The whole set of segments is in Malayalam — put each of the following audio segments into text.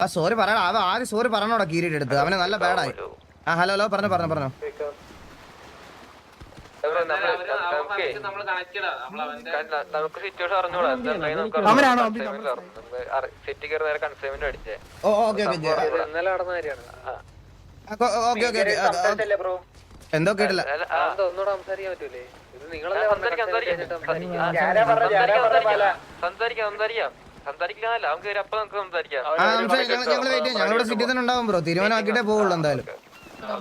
ആ സോറി പറയടാ അത് ആദ്യം സോറി പറഞ്ഞോടാ കീരിട്ട് എടുത്ത് അവന് നല്ല ബാഡായി ആ ഹലോ ഹലോ പറഞ്ഞു പറഞ്ഞു പറഞ്ഞു. നമുക്ക് സിറ്റുവേഷൻ അറിഞ്ഞൂടാ അവനാണോ? സിറ്റി കയറി നേരെ കൺസൈൻമെന്റ് അടിച്ചേ. ഇന്നലെ നടന്ന കാര്യമാണ്. ഓക്കെ ഓക്കെ എന്തോ കേട്ടില്ല. ഒന്നുകൂടെ സംസാരിക്കാൻ പറ്റൂലേ? ഇത് നിങ്ങളല്ലേ സംസാരിക്കാം സംസാരിക്കാം. സംസാരിക്കാനല്ല നമുക്ക് അപ്പൊ നമുക്ക് സംസാരിക്കാം. ഞങ്ങൾ വെയിറ്റ് ചെയ്യാം. ഞങ്ങളുടെ സിറ്റി തന്നെ ഉണ്ടാവും ബ്രോ. തീരുമാനമാക്കിട്ടേ പോവുള്ളൂ എന്തായാലും.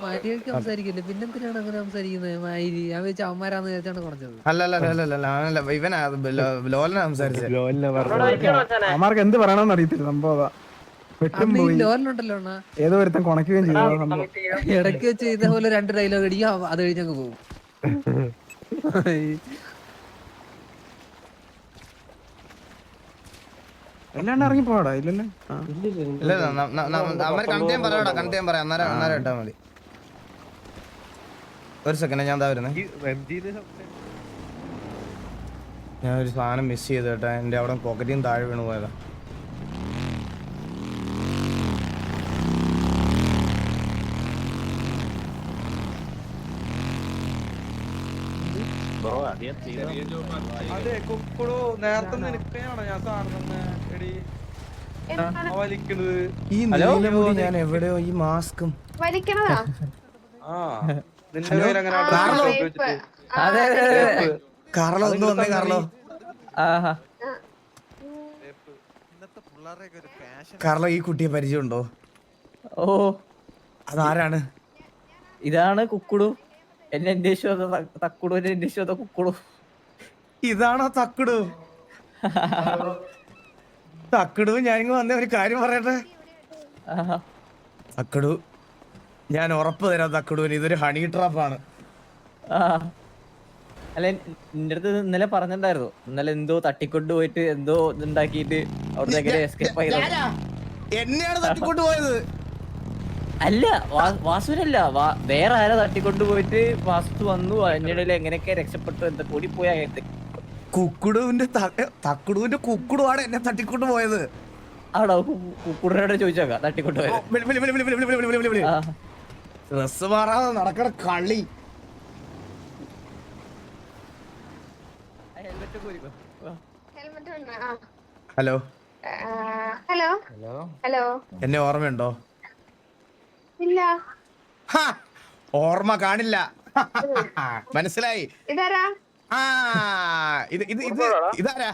മര്യാദയ്ക്ക് സംസാരിക്കില്ല? പിന്നെ എന്തിനാണ് അങ്ങനെ സംസാരിക്കുന്നത് മൈരി ഞാൻ വെച്ച അവന്മാരാന്ന് വിചാരിച്ചാണ് കുറഞ്ഞത്. അല്ലല്ല ഇവനാ ലോലിനെ സംസാരിച്ചത് അവന്മാർക്ക് എന്ത് പറയണമെന്ന് അറിയത്തില്ല. സംഭവം ഏതോ ഒരുത്തൻ കൊണക്കുകയും ചെയ്തു. ഇടയ്ക്ക് വെച്ച് ഇതേപോലെ രണ്ട് ഡയലോഗ് അടിക്കും അത് കഴിഞ്ഞങ്ങ് പോകും. അല്ലാണ്ട് ഇറങ്ങി പോടാ ഇല്ലല്ലേ? ആ. ഇല്ല അവർ കണ്ടു ചെയ്യാൻ പറയാടാ ചെയ്യാൻ പറയാം. അന്നേരം അന്നേരം ഇട്ടാ മതി. ഒരു സെക്കൻഡ് ഞാൻ എന്താ വരുന്നത് ഞാൻ ഒരു സാധനം മിസ് ചെയ്തു കേട്ടോ. എന്റെ അവിടെ പോക്കറ്റിൽ നിന്ന് താഴെ വീണു പോയതാ. അതെ കുക്കുടു നേരത്തെ നിനക്കെയാണോ ഞാൻ സാറിന് എടി വലിക്കണത്. ഈ നീലമുടി ഞാൻ എവിടെയോ ഈ മാസ്കും. വലിക്കണതാ? ആ നിന്റെ പേരങ്ങനെ അതെ കാർലോ ഒന്ന് വന്നേ കാർലോ. കാർലോ ഈ കുട്ടിയെ പരിചയമുണ്ടോ? ഓ. അതാരാണ്? ഇതാണ് കുക്കുടു. എന്നെ അന്വേഷിച്ചു തക്കുടു എന്നെ അന്വേഷിച്ചോ കുക്കുടു? ഇതാണോ തക്കുടു? ഞാൻ ഞാനിങ്ങ് വന്ന ഒരു കാര്യം പറയട്ടെ. തക്കുടു ഞാൻ ഉറപ്പ് തരാം തക്കുടുവിന് ഇതൊരു ഹണി ട്രാപ്പാണ്. അല്ല നിന്റെ അടുത്ത് ഇന്നലെ പറഞ്ഞിട്ടുണ്ടായിരുന്നു. ഇന്നലെ എന്തോ തട്ടിക്കൊണ്ട് പോയിട്ട് എന്തോ ഇതുണ്ടാക്കിയിട്ട് അവിടുന്ന് എങ്ങനെ എസ്കേപ്പ് ചെയ്തു എന്നെയാണ് തട്ടിക്കൊണ്ട് പോയത്. അല്ല വാസുവിനല്ല വേറെ ആരെ തട്ടിക്കൊണ്ടു പോയിട്ട് വാസ്തു വന്നു അതിനിടയിൽ എങ്ങനെയൊക്കെ രക്ഷപ്പെട്ടു എന്താ കൂടി പോയാ കുക്കുടുവിന്റെ തക്കുടുവിന്റെ കുക്കുടുവാണ് എന്നെ തട്ടിക്കൊണ്ട് പോയത്. ആടോ കുക്കുടനോട് ചോദിച്ചോക്കാ തട്ടിക്കൊണ്ട് പോയത്. ഡ്രസ് മാറാതെ നടക്കണ കളി ഹലോ. ഹലോ. ഹലോ. എന്നെ ഓർമ്മയുണ്ടോ? ഇല്ല. ഓർമ്മ കാണില്ല. മനസ്സിലായി. ഇതാരാ? ആ ഇത് ഇത് ഇത് ഇതാരാ?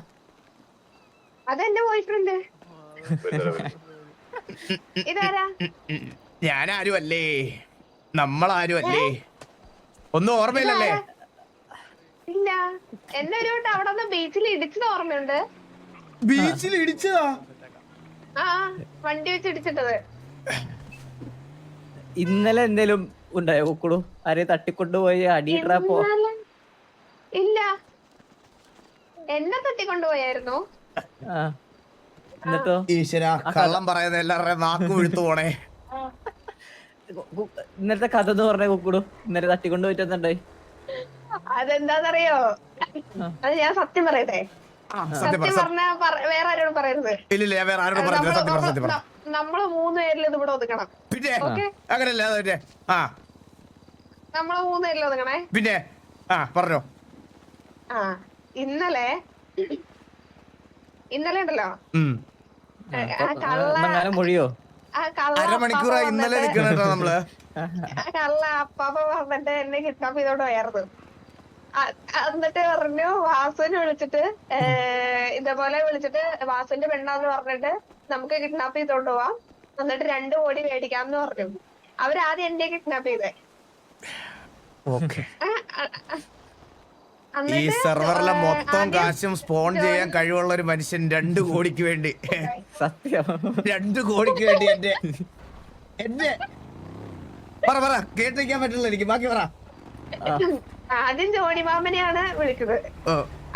അതെന്റെ ബോയ് ഫ്രണ്ട് ഇതാരാ? ഞാനാരും അല്ലേ നമ്മളാരും അല്ലേ ഒന്നും ഓർമ്മയില്ലല്ലേ? ഇല്ല. എന്നെ ഒരു വട്ടം അവിടെ നിന്ന് ബീച്ചിൽ ഇടിച്ചത് ഓർമ്മയുണ്ട്. ബീച്ചിൽ ഇടിച്ചതാ? ആ വണ്ടി വെച്ച് ഇടിച്ചിട്ടത് ഇന്നലെ എന്തേലും ഉണ്ടായോ കുക്കുളു? ആരെ തട്ടിക്കൊണ്ട് പോയി അടി പോ ഇന്നലെ? ഇല്ല. എന്നെ തട്ടിക്കൊണ്ടുപോയായിരുന്നു ആ. എന്നിട്ടോ? ഈശ്വര കള്ളം പറയുന്ന എല്ലാവരുടെയും നാക്ക് വിഴുത്തു പോണേ. ഇന്നലത്തെ കഥ എന്ന് പറഞ്ഞ കുക്കുടു ഇന്നലെ തട്ടിക്കൊണ്ട് പോയിട്ടുണ്ടായി അതെന്താന്നറിയോ? അത് ഞാൻ സത്യം പറയട്ടെ. സത്യം പറഞ്ഞ വേറെ ആരോടും പറയരുത്. ഇല്ലില്ല വേറെ ആരോട് സത്യം പറ സത്യം പറ നമ്മൾ മൂന്ന് പേരിൽ ഇത് ഇവിടെ ഒതുക്കണം. പിന്നെ? ഓക്കേ? അങ്ങനല്ല അതെ ആ. നമ്മൾ മൂന്ന് പേരിൽ ഒതുക്കണേ പിന്നെ? ആ പറഞ്ഞോ. ആ ഇന്നലെ ഇന്നലെ ഉണ്ടല്ലോ? ഉം. ആ കള്ള എന്നെങ്ങാനും മൊഴിയോ ആ കള്ള അരമണിക്കൂറായി അപ്പാപ്പ ഇന്നലെ വന്നിട്ട് നിൽക്കണ കേട്ടോ നമ്മൾ. ആ കള്ള അപ്പാപ്പ വന്നിട്ട് എന്നെ കിഡ്നാപ്പ് ചെയ്തോണ്ട് പോയായിരുന്നു എന്നിട്ട് പറഞ്ഞു വാസുവിനെ വിളിച്ചിട്ട് ഇതേപോലെ വിളിച്ചിട്ട് വാസുവിന്റെ പെണ്ണാന്ന് പറഞ്ഞിട്ട് നമുക്ക് കിഡ്നാപ്പ് ചെയ്തോണ്ട് പോവാം എന്നിട്ട് രണ്ട് കോടി മേടിക്കാന്ന് പറഞ്ഞു. അവരാദ്യം എന്നെ കിഡ്നാപ്പ് ചെയ്തേ. ഈ എന്നിട്ട് സെർവറിലെ മൊത്തം ആദ്യം കാശും സ്പോൺ ചെയ്യാൻ കഴിവുള്ള ഒരു മനുഷ്യൻ രണ്ടു കോടിക്ക് വേണ്ടി. സത്യം. രണ്ടു കോടിക്ക് വേണ്ടി എന്റെ എന്റെ പറ പറ കേട്ടിരിക്കാൻ പറ്റില്ല എനിക്ക്. ബാക്കി പറ. ആദ്യം ജോണി മാമനെയാണ് വിളിച്ചത്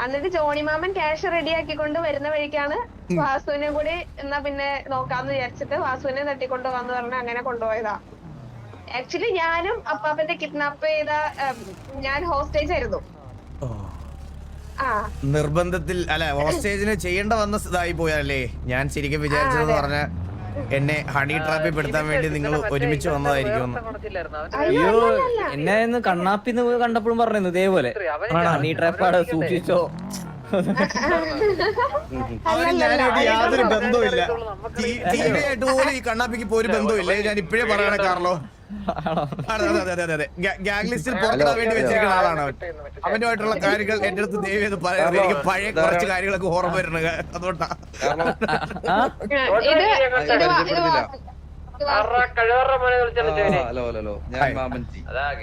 എന്നിട്ട് ജോണി മാമൻ ക്യാഷ് റെഡിയാക്കിക്കൊണ്ട് വരുന്ന വഴിക്കാണ് വാസുവിനെ കൂടി എന്നാ പിന്നെ നോക്കാന്ന് വിചാരിച്ചിട്ട് വാസുവിനെ തട്ടിക്കൊണ്ടു വന്നു പറഞ്ഞ് അങ്ങനെ കൊണ്ടുപോയതാ. ആക്ച്വലി ഞാനും അപ്പാപ്പന്റെ കിഡ്നാപ്പ് ചെയ്ത ഞാൻ ഹോസ്റ്റേജ് ആയിരുന്നു. ആ. നിർബന്ധത്തിൽ അല്ല ഹോസ്റ്റേജിന് ചെയ്യേണ്ട വന്ന ഇതായി പോയല്ലേ ഞാൻ ശരിക്കും വിചാരിച്ചതെന്ന് പറഞ്ഞ എന്നെ ഹണി ട്രാപ്പിൽ പെടുത്താൻ വേണ്ടി നിങ്ങൾ ഒരുമിച്ച് വന്നതായിരിക്കും അയ്യോ എന്നെ ഇന്ന് കണ്ണാപ്പിന്ന് കണ്ടപ്പോഴും പറഞ്ഞു ഇതേപോലെ. ഹണി ട്രാപ്പാട് സൂക്ഷിച്ചോ? യാതൊരു ബന്ധവുമില്ല. ടി വി ആയിട്ട് പോലും ഈ കണ്ണാപ്പിക്ക് ഇപ്പൊ ഒരു ബന്ധവുമില്ല. ഞാൻ ഇപ്പോഴേ പറയണ കാർലോ. ആണോ? അതെ അതെ അതെ അതെ. അതെ ഗാങ് ലിസ്റ്റിൽ പുറത്തിടാൻ വേണ്ടി വെച്ചിരിക്കുന്ന ആളാണ് അവൻ. അവനുമായിട്ടുള്ള കാര്യങ്ങൾ എന്റെ അടുത്ത് ദേവി എന്ന് പറയുന്നത് എനിക്ക് പഴയ കുറച്ച് കാര്യങ്ങളൊക്കെ ഓർമ്മ വരുന്നത്. അതുകൊണ്ടാ. Hello hello hello. ഞാൻ മാമൻജി.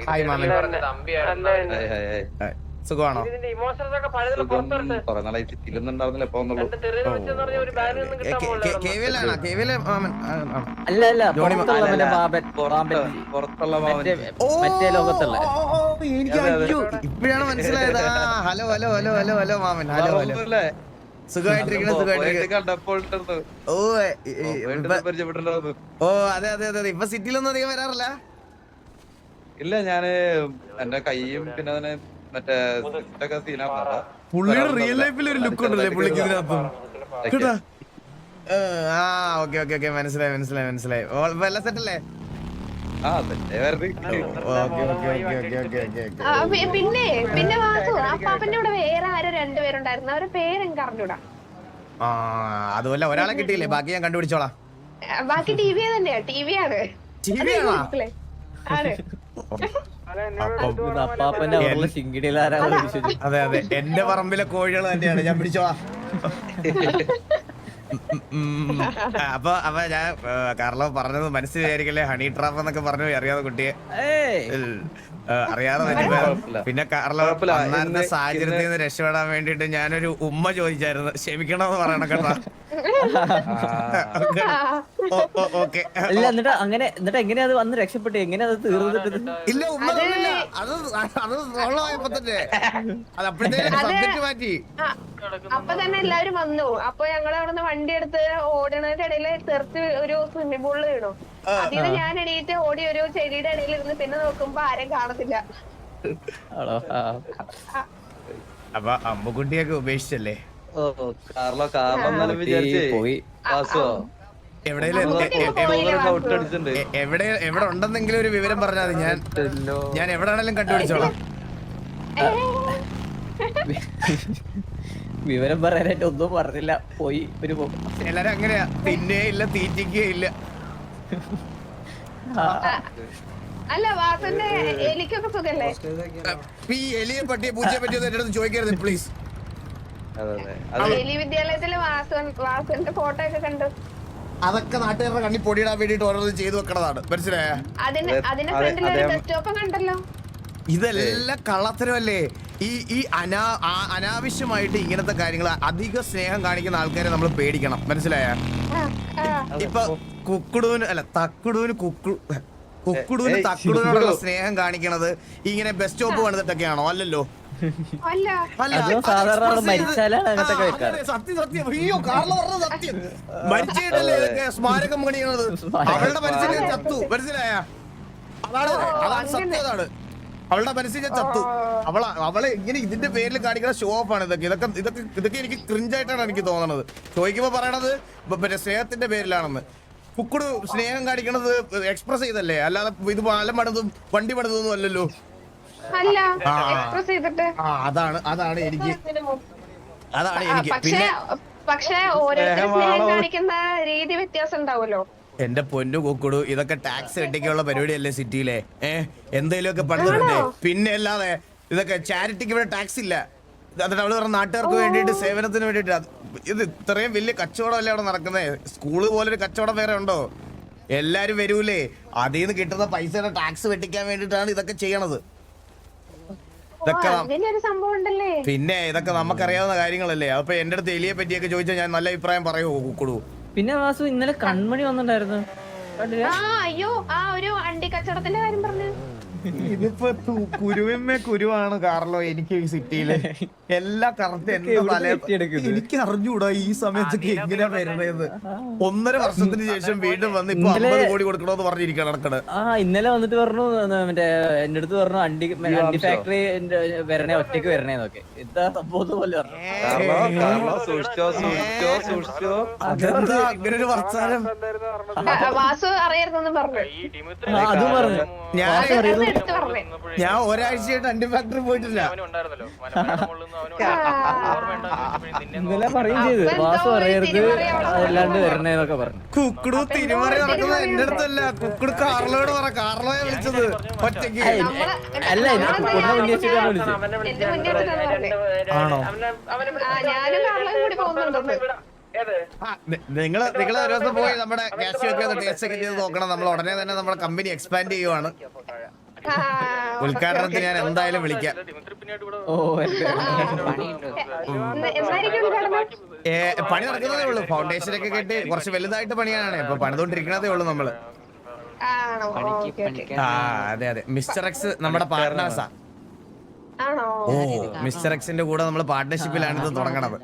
ഹായ് മാമൻ. പറഞ്ഞ തമ്പിയാണ് സുഖമാണോ. അല്ല അല്ല മറ്റേ ലോകത്തുള്ള എനിക്ക്. അയ്യോ ഇപ്പോഴാണ് മനസ്സിലായത് hello hello hello hello hello മാമൻ ഹലോ ഹലോ ഓ അതെ അതെ അതെ അതെ ഇപ്പൊ സിറ്റിയിലൊന്നും അധികം വരാറില്ല ഇല്ല ഞാൻ എന്റെ കൈയും പിന്നെ അതിന് മറ്റേ പുള്ളിയുടെ റിയൽ ലൈഫിൽ ഒരു ലുക്ക് ഉണ്ടല്ലേ പുള്ളിക്ക് ഇതിനകത്തും? കേട്ടാ? ആ ഓക്കെ ഓക്കെ ഓക്കെ. മനസ്സിലായി മനസ്സിലായി മനസ്സിലായി. എല്ലാം സെറ്റ് അല്ലേ? ആ തെറ്റേ വരരുത്. Okay okay okay okay okay okay. ആ, പിന്നെ പിന്നെ വാസു അപ്പാപ്പന്റെ കൂടെ വേറെ ആരോ രണ്ടുപേരുണ്ടായിരുന്നു അവരുടെ പേര് അറിഞ്ഞൂടാ ആ അതുമല്ല ഒരാളെ കിട്ടിയില്ലേ? ബാക്കി ഞാൻ കണ്ടുപിടിച്ചോളാം. ബാക്കി ടി വി തന്നെയാ. ടി വി ആണ്. TV ആണോ? ആണ്. അപ്പാപ്പന്റെ അവരുടെ അതെ അതെ. എന്റെ പറമ്പിലെ കോഴികൾ തന്നെയാണ്. ഞാൻ പിടിച്ചോളാ ആ, അപ്പൊ അപ്പൊ ഞാൻ കാരണം കാർലോ പറഞ്ഞത് മനസ്സിലായിരിക്കല്ലേ ഹണി ട്രാപ്പ് എന്നൊക്കെ പറഞ്ഞു അറിയാതെ കുട്ടിയെ? അറിയാതെ. പിന്നെ കാരണം സാഹചര്യത്തിൽ നിന്ന് രക്ഷപ്പെടാൻ വേണ്ടിട്ട് ഞാനൊരു ഉമ്മ ചോദിച്ചായിരുന്നു. ക്ഷമിക്കണമെന്ന് പറയണം കേട്ടോ. ഓക്കെ. എന്നിട്ട് അങ്ങനെ എന്നിട്ട് എങ്ങനെയാ അത് വന്ന് രക്ഷപ്പെട്ടു? എങ്ങനെയാ അത് തീർന്നിട്ട് ഇല്ല ഉമ്മ അത് അത് സോളമായപ്പോ തന്നെ. അത് അപ്പോഴത്തേക്കും സബ്ജക്ട് മാറ്റി. അപ്പൊ തന്നെ എല്ലാരും വന്നു. അപ്പൊ ഞങ്ങൾ അവിടുന്ന് വണ്ടി എടുത്ത് ഓടണതിന്റെ ഇടയിൽ തെറിച്ച് ഒരു സ്വിമ്മിംഗ് പൂളിൽ വീണു. അതിന് ഞാൻ എണീറ്റ് ഓടി ഒരു ചെടിയുടെ ഇടയിൽ ഇരുന്ന് പിന്നെ നോക്കുമ്പോ ആരും കാണത്തില്ല. ആണോ? ആ. അപ്പൊ അമ്മുക്കുട്ടിയൊക്കെ ഉപേക്ഷിച്ചല്ലേ? ഓ കാർലോ കാർലോ എന്നാലും വിചാരിച്ചേ. പോയി വാസുവോ? എവിടെ എവിടെ ഉണ്ടെന്നെങ്കിലും ഒരു വിവരം പറഞ്ഞാൽ മതി. ഞാൻ ഞാൻ എവിടെയാണെങ്കിലും കണ്ടുപിടിച്ചോളാം. വിവരം പറയാനായിട്ട് ഒന്നും പറഞ്ഞില്ല. പോയി ഒരു. എല്ലാരും അങ്ങനെയാ. തിന്നേ ഇല്ല തീറ്റിക്കേ ഇല്ല. അല്ല വാസന്റെ എലിക്കൊക്കെ സുഖല്ലേ? ഈ എലിയെ പറ്റിയ പൂച്ചയെ പറ്റിയൊന്നും എന്റെ അടുത്ത് ചോദിക്കരുത് പ്ലീസ് എലി വിദ്യാലയത്തിലെ വാസൻ വാസന്റെ ഫോട്ടോ ഒക്കെ കണ്ടു. അതൊക്കെ നാട്ടുകാരുടെ കണ്ണി പൊടിയിടാൻ വേണ്ടിട്ട് ഓരോന്ന് ചെയ്തു വെക്കണതാണ്. മനസ്സിലായ? അതിന് അതെ, ഫ്രണ്ടിൽ ഒരു അതെ. കണ്ടല്ലോ. ഇതെല്ലാം കള്ളത്തരമല്ലേ? ഈ ഈ അനാ അനാവശ്യമായിട്ട് ഇങ്ങനത്തെ കാര്യങ്ങൾ അധിക സ്നേഹം കാണിക്കുന്ന ആൾക്കാരെ നമ്മൾ പേടിക്കണം. മനസ്സിലായ. ഇപ്പൊ കുക്കുടൂന് അല്ല തക്കുടൂന് കുക്കു കുക്കുടൂന് തക്കുടൂനോടുള്ള സ്നേഹം കാണിക്കണത് ഇങ്ങനെ ബസ് സ്റ്റോപ്പ് പണിതിട്ടൊക്കെയാണോ അല്ലല്ലോ. മരിച്ചിട്ടല്ലേ ഇതൊക്കെ സ്മാരകം പണിയണത്. അവളുടെ മനസ്സിൽ ഞാൻ ചത്തു. മനസ്സിലായ? അതാണ് അതാണ് സത്യതാണ് അവളുടെ മനസ്സിൽ ഞാൻ ചത്തു. അവള അവളെ ഇങ്ങനെ ഇതിന്റെ പേരിൽ കാണിക്കുന്ന ഷോ ഓഫ് ആണ് ഇതൊക്കെ. ഇതൊക്കെ ഇതൊക്കെ ഇതൊക്കെ എനിക്ക് ക്രിഞ്ചായിട്ടാണ് എനിക്ക് തോന്നുന്നത് ചോദിക്കുമ്പോ പറയണത് മറ്റേ സ്നേഹത്തിന്റെ പേരിലാണെന്ന്. കുക്കുട് സ്നേഹം കാണിക്കണത് എക്സ്പ്രസ് ചെയ്തല്ലേ? അല്ലാതെ ഇത് പാലം പണിതും വണ്ടി പണിതൊന്നും അല്ലല്ലോ. അല്ല. എക്സ്പ്രസ് ചെയ്തിട്ട്? ആ അതാണ് അതാണ് എനിക്ക്. അതാണ് എനിക്ക്. പക്ഷേ പിന്നെ പക്ഷേ ഓരോരുത്തർ സ്നേഹം കാണിക്കുന്ന രീതി വ്യത്യാസം ഉണ്ടാവുമല്ലോ. എന്റെ പൊന്നു കൊക്കുടു ഇതൊക്കെ ടാക്സ് കെട്ടിക്കുള്ള പരിപാടിയല്ലേ സിറ്റിയിലെ? ഏ? എന്തെങ്കിലുമൊക്കെ പണിതിട്ടുണ്ടേ പിന്നെ അല്ലാതെ ഇതൊക്കെ ചാരിറ്റിക്ക് ഇവിടെ ടാക്സ് ഇല്ല. എന്നിട്ട് അവൾ പറഞ്ഞ നാട്ടുകാർക്ക് വേണ്ടിയിട്ട് സേവനത്തിന് വേണ്ടിയിട്ട് അത് ഇത് ഇത്രയും വലിയ കച്ചവടമല്ലേ അവിടെ നടക്കുന്നത് സ്കൂൾ പോലൊരു കച്ചവടം വേറെ ഉണ്ടോ? എല്ലാരും വരൂലേ? അതിൽ നിന്ന് കിട്ടുന്ന പൈസയുടെ ടാക്സ് വെട്ടിക്കാൻ വേണ്ടിട്ടാണ് ഇതൊക്കെ ചെയ്യണത്. ഇതൊക്കെ നം- സംഭവം ഉണ്ടല്ലേ? പിന്നെ ഇതൊക്കെ നമുക്കറിയാവുന്ന കാര്യങ്ങളല്ലേ. അപ്പൊ എന്റെ അടുത്ത് എലിയെ പറ്റിയൊക്കെ ചോദിച്ചാൽ ഞാൻ നല്ല അഭിപ്രായം പറയുമോ കുക്കുടു പിന്നെ വാസു ഇന്നലെ കൺമണി വന്നിട്ടുണ്ടായിരുന്നു. ആ അയ്യോ ആ ഒരു അണ്ടി കച്ചവടത്തിന്റെ കാര്യം പറഞ്ഞു. ഇതിപ്പോ കുരുവിമ്മ കുരുവിന്മേ കുരുവാണ് കാർലോ എനിക്ക് ഈ സിറ്റിയിൽ. എല്ലാ കറക്റ്റ്? എനിക്ക് അറിഞ്ഞൂടാ ഈ സമയത്തൊക്കെ എങ്ങനെയാ വരുന്നത് ഒന്നര വർഷത്തിന് ശേഷം വീണ്ടും വന്ന് ഇപ്പൊ അമ്പത് കോടി കൊടുക്കണോന്ന് പറഞ്ഞിരിക്കണം നടക്കണത് ആ ഇന്നലെ വന്നിട്ട് പറഞ്ഞു മറ്റേ എന്റെ അടുത്ത് പറഞ്ഞു അണ്ടി അണ്ടി ഫാക്ടറി വരണേ ഒറ്റയ്ക്ക് വരണേന്നൊക്കെ എന്താ സംഭവം പോലെ പറഞ്ഞു കാർലോ കാർലോ സൂക്ഷിച്ചോ സൂക്ഷിച്ചോ സൂക്ഷിച്ചോ. അതെന്താ? അങ്ങനെ വർത്താനം. വാസു അറിയരുതെന്ന് പറഞ്ഞു. അതും പറഞ്ഞു. ഞാൻ എടുത്ത് പറഞ്ഞു. ഞാൻ ഒരാഴ്ചയായിട്ട് അണ്ടി ഫാക്ടറി പോയിട്ടില്ല. ഇന്നലെ പറയും ചെയ്ത്. വാസു ഒരു അറിയരുത് അതല്ലാണ്ട് വരണേന്നൊക്കെ പറഞ്ഞു. കുക്കുടു തിരുമറി നടക്കുന്നത് എന്റെ അടുത്തല്ല. കുക്കുടു കാർലോട് പറ കാർലോയെ വിളിച്ചത്. ഒറ്റയ്ക്ക്. അല്ല ഞാൻ കുക്കുടിനെ വിളിച്ചത്? ആണോ? അവനെ അവനെ ആ, ഞാനും കാർലോയും കൂടി പോകുന്നുണ്ടെന്ന് ഏത് നിങ്ങൾ നിങ്ങൾ ഒരു ദിവസം പോയി നമ്മുടെ ഒക്കെ ടേസ്റ്റ് ഒക്കെ ചെയ്ത് നോക്കണം. നമ്മൾ ഉടനെ തന്നെ നമ്മുടെ കമ്പനി എക്സ്പാൻഡ് ചെയ്യുവാണ്. ഉദ്ഘാടനത്തിന് ഞാൻ എന്തായാലും വിളിക്കാം. ഓ? പണി നടക്കുന്നതേ ഉള്ളൂ. ഫൗണ്ടേഷൻ ഒക്കെ കെട്ടി കുറച്ച് വലുതായിട്ട് പണിയാണ്. ഇപ്പൊ പണിതുകൊണ്ടിരിക്കണതേ ഉള്ളൂ നമ്മൾ. ആ അതെ അതെ. മിസ്റ്റർ എക്സ് നമ്മുടെ പാർട്ട്നേഴ്സാ ആണോ? ഓ മിസ്റ്റർ എക്സിന്റെ കൂടെ നമ്മൾ പാർട്ട്ണർഷിപ്പിലാണ് ഇത് തുടങ്ങണത്.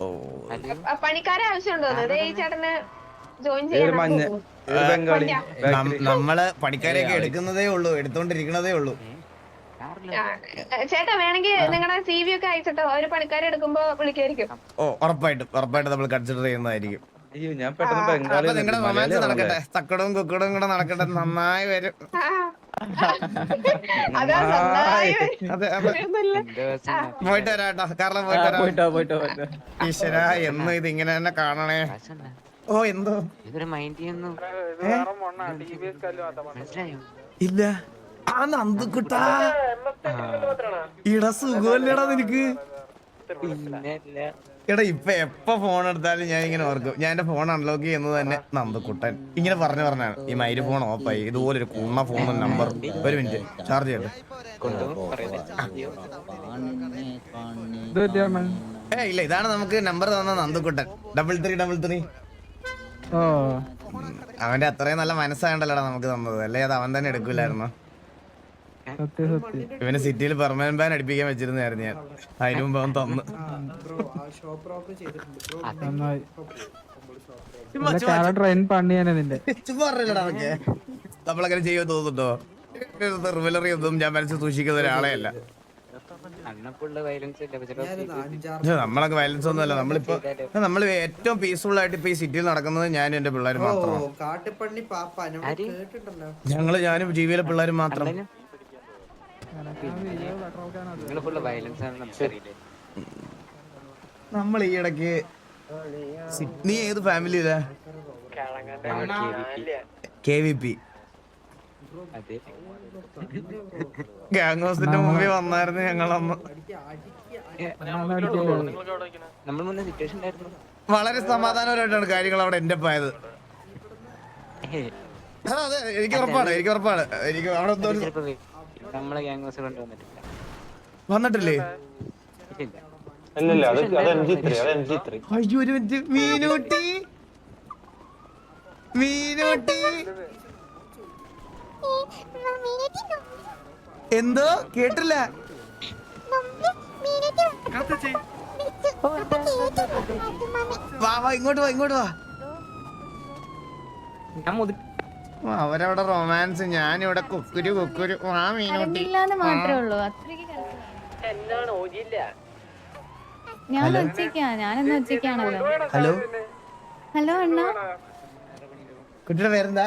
ഓ. പണിക്കാരെ ആവശ്യമുണ്ടോ? ഈ ചേട്ടന് ജോയിൻ ചെയ്യാൻ ബംഗാളി? നമ്മൾ പണിക്കാരെയൊക്കെ എടുക്കുന്നതേ ഉള്ളൂ എടുത്തോണ്ടിരിക്കണതേ ഉള്ളൂ. ചേട്ടാ വേണമെങ്കിൽ നിങ്ങളുടെ സി വി ഒക്കെ അയച്ചിട്ടോ? ഒരു പണിക്കാരെ എടുക്കുമ്പോ വിളിക്കായിരിക്കും. ഓ ഉറപ്പായിട്ടും ഉറപ്പായിട്ടും നമ്മൾ കൺസിഡർ ചെയ്യുന്നതായിരിക്കും. അയ്യോ ഞാൻ പെട്ടെന്ന് ബംഗാളി നിങ്ങളുടെ റൊമാൻസ് നടക്കട്ടെ? തക്കടവും കുക്കടവും കൂടെ നടക്കട്ടെ നന്നായി വരും. ആ. നന്നായി അതെ. അതെ പോയിട്ട് വരാട്ടോ കാരണം പോയിട്ട് വരാം. പോയിട്ടോ പോയിട്ടോ പോയിട്ടോ. ഈശ്വര എന്നും ഇത് ഇങ്ങനെ തന്നെ കാണണേ. ഓ എന്തോ? ഇവരെ മൈൻഡ് ചെയ്യുന്നു. മനസ്സിലായോ? ഇല്ല. ആ നന്ദുക്കുട്ടാ ഇട സുഖമല്ലടാ നിനക്ക്? പിന്നെ ഇല്ല. എടാ ഇപ്പൊ എപ്പ ഫോൺ എടുത്താലും ഞാൻ ഇങ്ങനെ ഓർക്കും. ഞാൻ എന്റെ ഫോൺ അൺലോക്ക് ചെയ്യുന്നത് തന്നെ നന്ദക്കുട്ടൻ ഇങ്ങനെ പറഞ്ഞു പറഞ്ഞാണ്. ഈ മൈര് ഫോൺ ആയി. ഇതുപോലെ ഒരു കുണ്ണ ഫോൺ നമ്പർ ഒരു മിനിറ്റ് ചാർജ് ചെയ്യട്ടെ. ഏ ഇല്ല ഇതാണ് നമുക്ക് നമ്പർ തന്ന Nandakuttan double three double three ഓ അവന്റെ അത്രയും നല്ല മനസ്സായണ്ടല്ലോടാ നമുക്ക് തന്നത്. അല്ലേ അത് അവൻ തന്നെ എടുക്കൂലായിരുന്നു സത്യം സത്യം. ഇവന് സിറ്റിയിൽ പെർമനന്റ് ബാൻ അടിപ്പിക്കാൻ വെച്ചിരുന്നായിരുന്നു ഞാൻ. അതിനു മുമ്പ് അവൻ തന്നു. നന്നായി. ട്രെയിൻ നിന്റെ നമ്മളങ്ങനെ ചെയ്യാൻ തോന്നുന്നുണ്ടോ? റിവലറി ഒന്നും ഞാൻ മനസ്സിൽ സൂക്ഷിക്കുന്ന ഒരാളെ അല്ല. നമ്മളൊക്കെ വയലൻസ് ഒന്നും അല്ല നമ്മളിപ്പോ നമ്മൾ ഏറ്റവും പീസ്ഫുൾ ആയിട്ട് ഇപ്പൊ ഈ സിറ്റിയിൽ നടക്കുന്നത് ഞാനും എന്റെ പിള്ളേർ മാത്രമാണ്. ഞങ്ങൾ ഞാനും ജീവിയിലെ പിള്ളേർ മാത്രം. നമ്മൾ ഈ ഇടയ്ക്ക് സിഡ്നി നീ ഏത് ഫാമിലിയിലാ. K V P. ഗാങ് ഹൗസിന്റെ മുമ്പിൽ വന്നായിരുന്നു ഞങ്ങളൊന്ന് നമ്മൾ മുന്നേ സിറ്റുവേഷൻ ഉണ്ടായിരുന്നു. വളരെ സമാധാനപരമായിട്ടാണ് കാര്യങ്ങൾ അവിടെ എന്റെ പോയത്. അതെ എനിക്ക് ഉറപ്പാണ് എനിക്ക് ഉറപ്പാണ്. എനിക്ക് അവിടെ ഗ്യാങ് വന്നിട്ടില്ലേ. അയ്യോ ഒരു മിനിറ്റ് മീനൂട്ടി. മീനൂട്ടി. എന്തോ? കേട്ടില്ല. വാ വാ ഇങ്ങോട്ട് വാ ഇങ്ങോട്ട് വാ. അവരവിടെ റൊമാൻസ് ഞാനിവിടെ കുക്കുരു കുക്കുരു. ആ മീനൂട്ടി. ഞാൻ ഉച്ചയ്ക്കാ ഞാനെന്ന് ഉച്ചയ്ക്കാണല്ലോ ഹലോ? ഹലോ അണ്ണ. കുട്ടിയുടെ പേരെന്താ?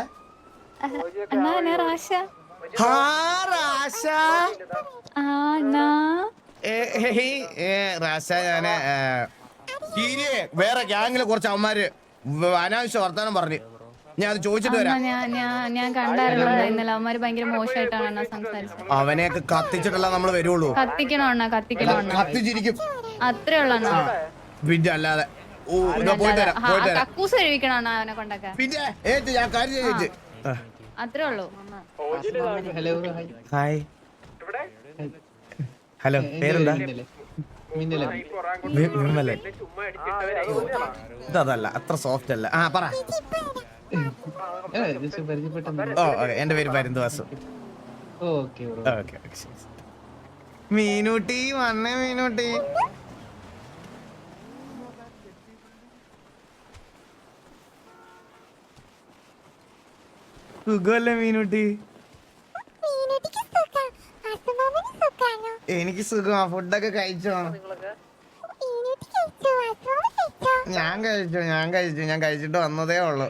അണ്ണ ഞാൻ റാഷ ഹാ റാഷ ആ അണ്ണാ റാഷ ഞാൻ കീരിയെ വേറെ ഗ്യാങ്ങിലെ കുറച്ച് അവന്മാര് അനാവശ്യ വർത്താനം പറഞ്ഞു. ഞാൻ അത് ചോദിച്ചിട്ട് വരാം. ഞാൻ ഞാൻ ഞാൻ കണ്ടായിരുന്നു അണ്ണാ ഇന്നലെ. അവന്മാര് ഭയങ്കര മോശമായിട്ടാണ് സംസാരിച്ചത്. അവനെയൊക്കെ കത്തിച്ചിട്ടല്ല നമ്മൾ വരുള്ളൂ. കത്തിക്കണോ അണ്ണ? കത്തിക്കണോ കത്തിച്ചിരിക്കും. അത്രേ ഉള്ളു അണ്ണ. പിന്നെ അല്ലാതെ. ഓ ഇതാ പോയിട്ട് വരാം പോയിട്ട് വരാം കക്കൂസ് കഴിക്കണം അവനെ കൊണ്ടൊക്കെ. പിന്നെ ഏറ്റ് ഞാൻ കാര്യം ചോദിച്ചു. അത്രേ ഉള്ളൂ. ഹായ്. ഹലോ പേരെന്താ? വിമലൻ ഇതല്ല അത്ര സോഫ്റ്റ് അല്ല. ആ പറ. ഓ എന്റെ പേര് പരുന്തുവാസു. Okay okay. മീനൂട്ടി വന്നേ മീനൂട്ടി. സുഖമല്ലേ മീനൂട്ടി? എനിക്ക് സുഖമാ. ഫുഡൊക്കെ കഴിച്ചോ? ഞാൻ കഴിച്ചു ഞാൻ കഴിച്ചു. ഞാൻ കഴിച്ചിട്ട് വന്നതേ ഉള്ളു.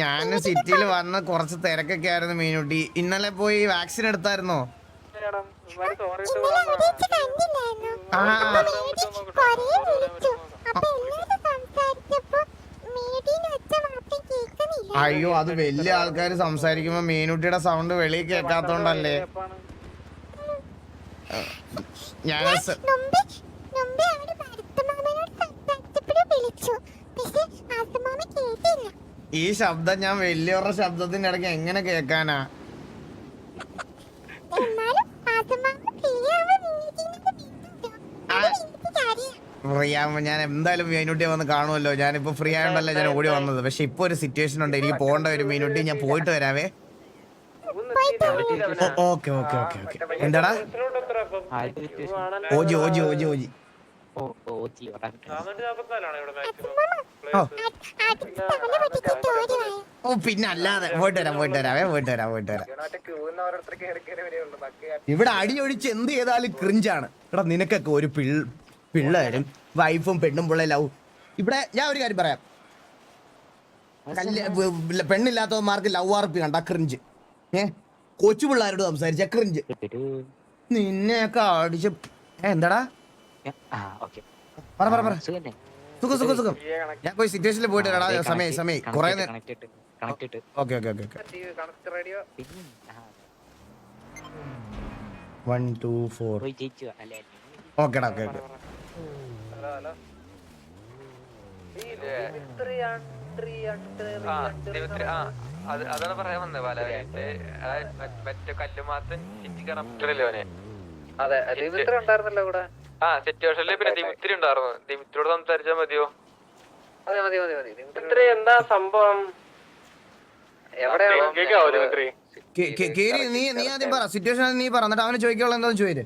ഞാൻ സിറ്റിയിൽ വന്ന് കുറച്ച് തിരക്കൊക്കെ ആയിരുന്നു മീനുട്ടി. ഇന്നലെ പോയി വാക്സിൻ എടുത്തായിരുന്നോ? ആ. അയ്യോ അത് വലിയ ആൾക്കാർ സംസാരിക്കുമ്പോ മീനുട്ടിയുടെ സൗണ്ട് വെളിയിൽ കേൾക്കാത്തോണ്ടല്ലേ? ഞാൻ ഈ ശബ്ദം ഞാൻ വലിയവരുടെ ശബ്ദത്തിന്റെ ഇടയ്ക്ക് എങ്ങനെ കേൾക്കാനാ? ഫ്രീ ആകുമ്പോൾ ഞാൻ എന്തായാലും മീനുട്ടിയെ വന്ന് കാണുമല്ലോ. ഞാനിപ്പോ ഫ്രീ ആയതുകൊണ്ടല്ലേ ഞാൻ ഓടി വന്നത്. പക്ഷെ ഇപ്പൊ ഒരു സിറ്റുവേഷൻ ഉണ്ട്. എനിക്ക് പോകേണ്ട ഒരു മീനുട്ടി ഞാൻ പോയിട്ട് വരാവേ. Okay okay okay okay. എന്താടാ? ഓജി ഓജി ഓജി ഓജി. ഓ പിന്നെ അല്ലാതെ. പോയിട്ട് വരാം പോയിട്ട് വരാവേ പോയിട്ട് വരാം പോയിട്ട് വരാം. ഇവിടെ അടിയൊഴിച്ച് എന്ത് ചെയ്താലും ക്രിഞ്ചാണ് എടാ നിനക്കൊക്കെ ഒരു പിൾ പിള്ളേരും വൈഫും പെണ്ണും പിള്ളേ ലവ്. ഇവിടെ ഞാൻ ഒരു കാര്യം പറയാം. കല്യ- പെണ്ണില്ലാത്തവന്മാർക്ക് ലവ് ആർപ്പി കണ്ട ക്രിഞ്ച് ഏ? കൊച്ചു പിള്ളേരോട് സംസാരിച്ച ക്രിഞ്ച് നിന്നെയൊക്കെ അടിച്ച് എന്താടാ? പറ പറ പറ. സുഖം സുഖം സുഖം ഞാൻ പോയി സിറ്റുവേഷനിൽ പോയിട്ട് വരാടാ സമയം സമയം. കുറെ okay okay okay one two four ഓക്കെടാ ഓക്കെ ഓക്കെ. ആ ദിമിത്രി ആ അതാണ് പറയാൻ വന്നത് പല മറ്റേ കല്ലുമാത്തൻ സിറ്റി കറക്റ്ററില്ലേ അവനെ? അതെ ദിമിത്രി ഉണ്ടായിരുന്നല്ലോ കൂടെ ആ സിറ്റുവേഷനിൽ പിന്നെ ദിമിത്രി ഉണ്ടായിരുന്നു. ദിമിത്രിയോട് സംസാരിച്ചാൽ മതിയോ? മതി മതി മതി മതി. ദിമിത്രി എന്താ സംഭവം? എവിടെയാണ് നീ നീ ആദ്യം പറ. സിറ്റുവേഷൻ നീ പറഞ്ഞിട്ട് അവനെ ചോദിക്കാനുള്ള എന്താന്ന് ചോദിച്ചു